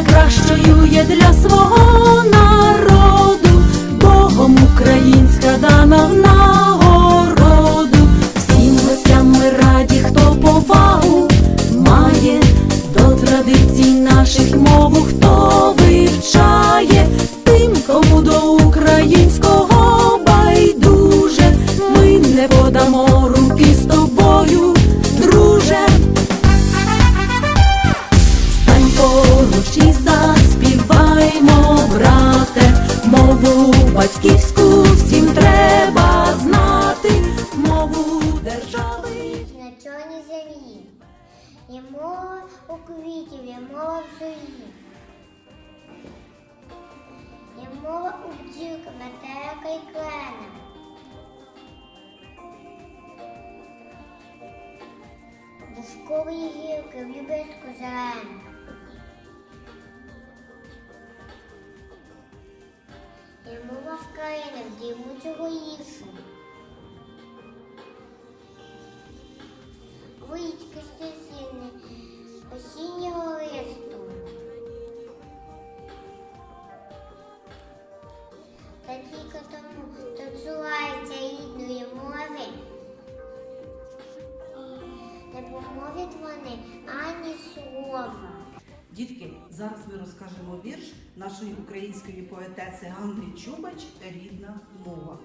найкращою є для свого народу, Богом українська дана в нагороду, всім гостям ми раді, хто повагу має, до традицій наших мову, хто вивчає, тим, кому до українського байдуже, ми не подамо. Батьківську всім треба знати мову держави. На чорній землі. Є мова у квітів, є мова в зорі. Є мова у бджілка, метелика і клена. Дошкові гілки, в любитку зелена. Країнах, дімучого лісу. Вички стесіни, осіннього листу. Та тільки тому танцюється рідної мови. Не помовлять вони ані слова. Дітки, зараз ми розкажемо вірш нашої української поетеси Ганни Чубач Рідна мова.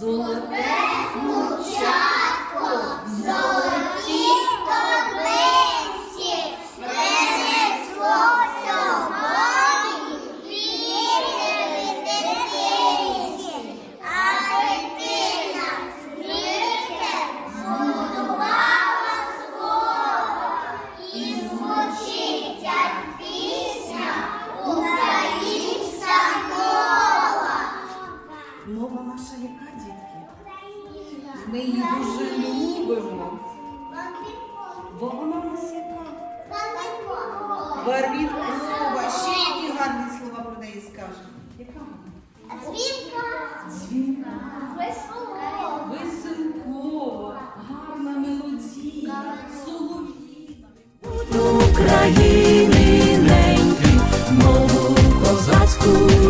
Золоте Золоті наша яка, дітки? Ми її дуже любимо. Бо вона в нас яка? Варвінкова. Ще які гарні слова про неї скажемо. Яка вона? Дзвінка. Веселкова, гарна мелодія, солов'їна. України неньки, мову козацьку.